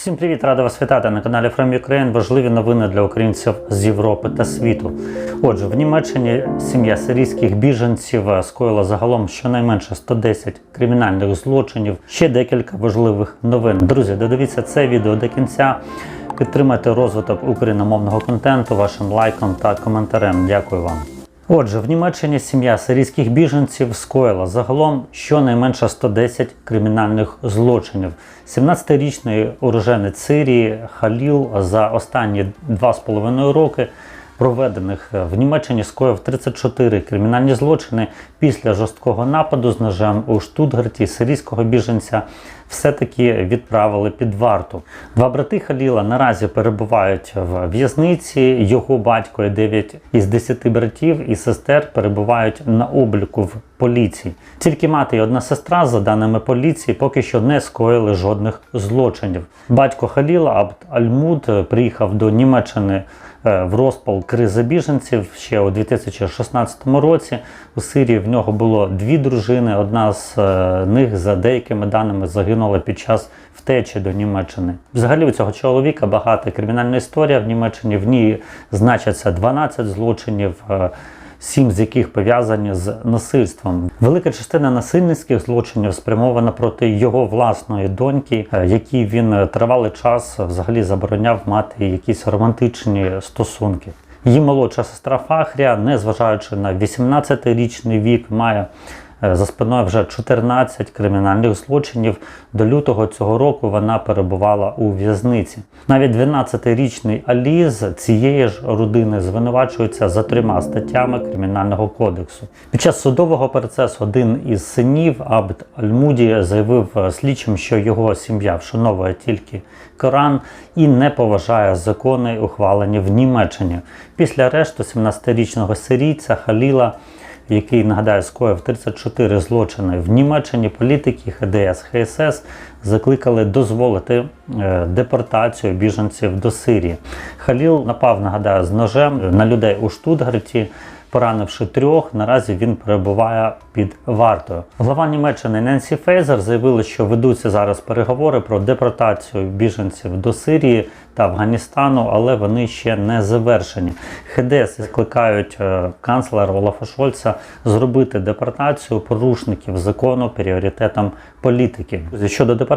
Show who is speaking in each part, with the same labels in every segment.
Speaker 1: Всім привіт, рада вас вітати на каналі From Ukraine. Важливі новини для українців з Європи та світу. Отже, в Німеччині сім'я сирійських біженців скоїла загалом щонайменше 110 кримінальних злочинів. Ще декілька важливих новин. Друзі, додивіться це відео до кінця. Підтримайте розвиток україномовного контенту вашим лайком та коментарем. Дякую вам. Отже, в Німеччині сім'я сирійських біженців скоїла загалом щонайменше 110 кримінальних злочинів. 17-річний уроженець Сирії Халіл за останні 2,5 роки проведених в Німеччині скоїв 34 кримінальні злочини після жорсткого нападу з ножем у Штутгарті сирійського біженця все-таки відправили під варту. Два брати Халіла наразі перебувають в в'язниці. Його батько і 9 із 10 братів і сестер перебувають на обліку в поліції. Тільки мати і одна сестра, за даними поліції, поки що не скоїли жодних злочинів. Батько Халіла Абд Альмуд приїхав до Німеччини е, в розпал кризи біженців ще у 2016 році. У Сирії в нього було дві дружини. Одна з е, них, за деякими даними, загинула під час втечі до Німеччини. Взагалі у цього чоловіка багата кримінальна історія в Німеччині. В ній значаться 12 злочинів. Сім з яких пов'язані з насильством. Велика частина насильницьких злочинів спрямована проти його власної доньки, е, якій він е, тривалий час взагалі забороняв мати якісь романтичні стосунки. Її молодша сестра Фахрія, незважаючи на 18-річний вік, має за спиною вже 14 кримінальних злочинів. До лютого цього року вона перебувала у в'язниці. Навіть 12-річний Алі з цієї ж родини звинувачується за трьома статтями Кримінального кодексу. Під час судового процесу один із синів Абд Альмуді заявив е, слідчим, що його сім'я вшановує тільки Коран і не поважає закони, ухвалені в Німеччині. Після арешту 17-річного сирійця Халіла який нагадаю скоїв 34 злочини в Німеччині. Політики ХДС ХСС закликали дозволити е, депортацію біженців до Сирії. Халіл напав, нагадаю, з ножем на людей у Штутгарті. Поранивши трьох, наразі він перебуває під вартою. Глава Німеччини Ненсі Фейзер заявила, що ведуться зараз переговори про депортацію біженців до Сирії та Афганістану, але вони ще не завершені. ХДС закликають е, канцлера Олафа Шольца зробити депортацію порушників закону пріоритетом політики. Щодо депортації,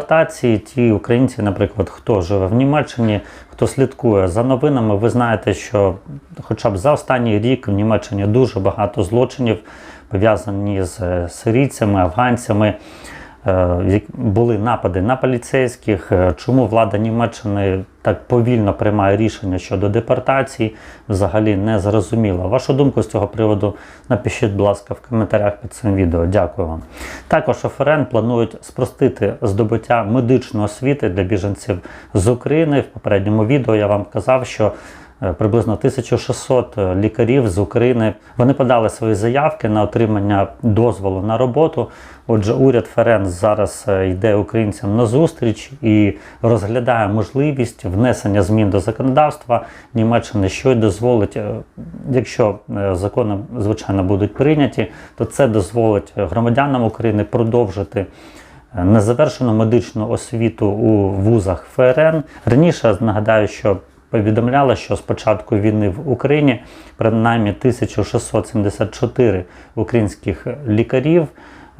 Speaker 1: ті українці, наприклад, хто живе в Німеччині, хто слідкує за новинами, ви знаєте, що хоча б за останній рік в Німеччині дуже багато злочинів пов'язані з е, сирійцями, афганцями. Е, Були напади на поліцейських. Е, Чому влада Німеччини так повільно приймає рішення щодо депортації, взагалі не зрозуміло. Вашу думку з цього приводу напишіть, будь ласка, в коментарях під цим відео. Дякую вам. Також ФРН планують спростити здобуття медичної освіти для біженців з України. В попередньому відео я вам казав, що Приблизно 1600 лікарів з України вони подали свої заявки на отримання дозволу на роботу. Отже, уряд ФРН зараз е, йде українцям на зустріч і розглядає можливість внесення змін до законодавства Німеччини, що й дозволить, е, якщо е, закони звичайно будуть прийняті, то це дозволить громадянам України продовжити е, незавершену медичну освіту у вузах ФРН. Раніше нагадаю, що повідомляли, що з початку війни в Україні принаймні 1674 українських лікарів,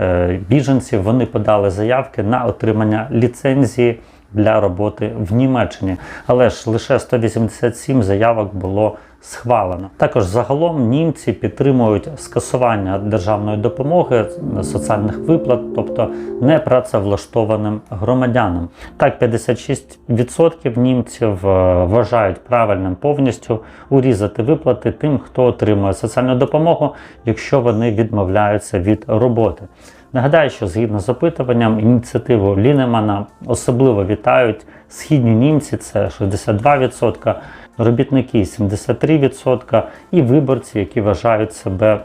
Speaker 1: е, біженців, вони подали заявки на отримання ліцензії для роботи в Німеччині. Але ж лише 187 заявок було схвалено. Також загалом німці підтримують скасування державної допомоги соціальних виплат, тобто непрацевлаштованим громадянам. Так, 56% німців е, вважають правильним повністю урізати виплати тим, хто отримує соціальну допомогу, якщо вони відмовляються від роботи. Нагадаю, що згідно з опитуванням, ініціативу Лінемана особливо вітають східні німці, це 62%, робітники 73% і виборці, які вважають себе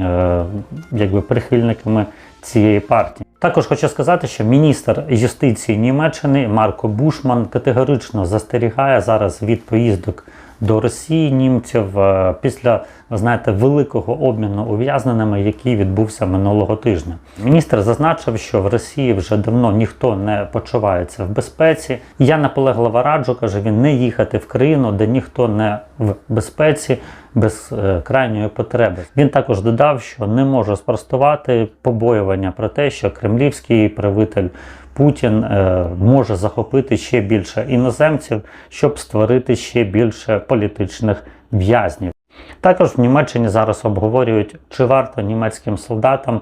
Speaker 1: е, якби прихильниками цієї партії. Також хочу сказати, що міністр юстиції Німеччини Марко Бушман категорично застерігає зараз від поїздок до Росії німців е, після знаєте великого обміну ув'язненими, який відбувся минулого тижня. Міністр зазначив, що в Росії вже давно ніхто не почувається в безпеці. Я наполегливо раджу, каже він, не їхати в країну, де ніхто не в безпеці без е, крайньої потреби. Він також додав, що не може спростувати побоювання про те, що кремлівський правитель Путін е, може захопити ще більше іноземців, щоб створити ще більше політичних в'язнів. Також в Німеччині зараз обговорюють, чи варто німецьким солдатам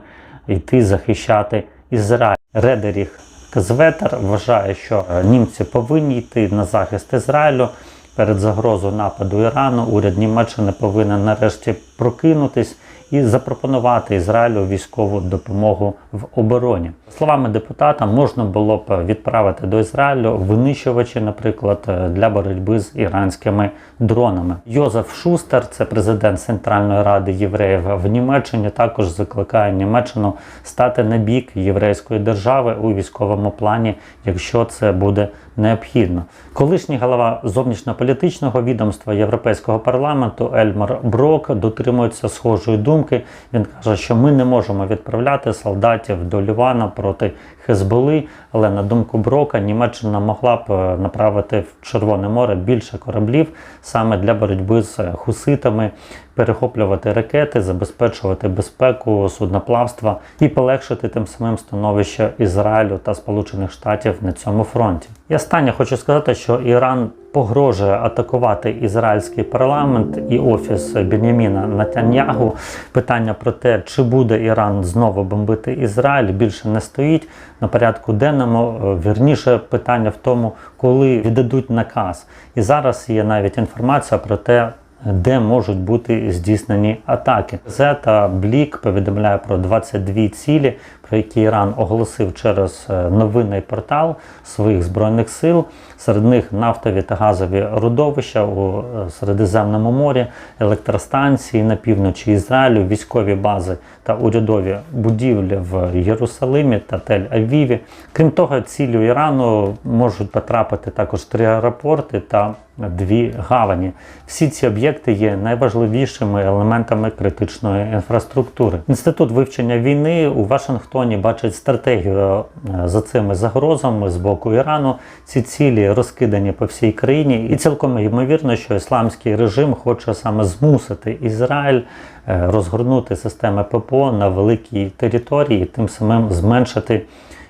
Speaker 1: йти захищати Ізраїль. Редеріх Кзветер вважає, що е, німці повинні йти на захист Ізраїлю перед загрозою нападу Ірану. Уряд Німеччини повинен нарешті прокинутись і запропонувати Ізраїлю військову допомогу в обороні. Словами депутата, можна було б відправити до Ізраїлю винищувачі, наприклад, для боротьби з іранськими дронами. Йозеф Шустер, це президент Центральної ради євреїв в Німеччині, також закликає Німеччину стати на бік єврейської держави у військовому плані, якщо це буде необхідно. Колишній голова зовнішньополітичного відомства Європейського парламенту Ельмар Брок дотримується схожої думки. Він каже, що ми не можемо відправляти солдатів до Лівана проти Хезболи, але на думку Брока Німеччина могла б е, направити в Червоне море більше кораблів саме для боротьби з хуситами, перехоплювати ракети, забезпечувати безпеку судноплавства і полегшити тим самим становище Ізраїлю та Сполучених Штатів на цьому фронті. І останнє хочу сказати, що Іран погрожує атакувати ізраїльський парламент і офіс Беняміна Натаньягу. Питання про те, чи буде Іран знову бомбити Ізраїль, більше не стоїть на порядку денному. Е, Вірніше питання в тому, коли віддадуть наказ. І зараз є навіть інформація про те. Де можуть бути здійснені атаки? Зета Блік повідомляє про 22 цілі, про які Іран оголосив через е, новинний портал своїх збройних сил. Серед них нафтові та газові родовища у е, Середземному морі, електростанції на півночі Ізраїлю, військові бази та урядові будівлі в Єрусалимі та Тель-Авіві. Крім того, ціллю Ірану можуть потрапити також три аеропорти та дві гавані. Всі ці об'єкти є найважливішими елементами критичної інфраструктури. Інститут вивчення війни у Вашингтоні бачить стратегію е, за цими загрозами з боку Ірану. Ці цілі розкидані по всій країні, і цілком ймовірно, що ісламський режим хоче саме змусити Ізраїль е, розгорнути системи ППО на великій території, тим самим зменшити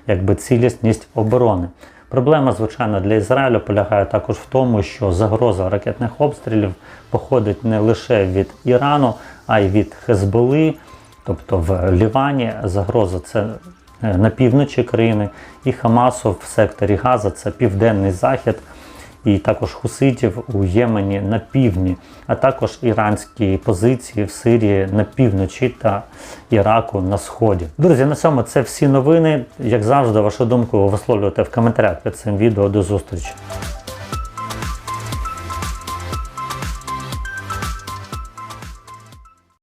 Speaker 1: якби цілісність оборони. Проблема, звичайно, для Ізраїлю полягає також в тому, що загроза ракетних обстрілів походить не лише від Ірану, а й від Хезболи, тобто в Лівані загроза це е, на півночі країни, і Хамасу в секторі Газа це південний захід. І також хуситів у Ємені на півдні, а також іранські позиції в Сирії на півночі та Іраку на сході. Друзі, на цьому це всі новини. Як завжди, вашу думку висловлюйте в коментарях під цим відео. До зустрічі.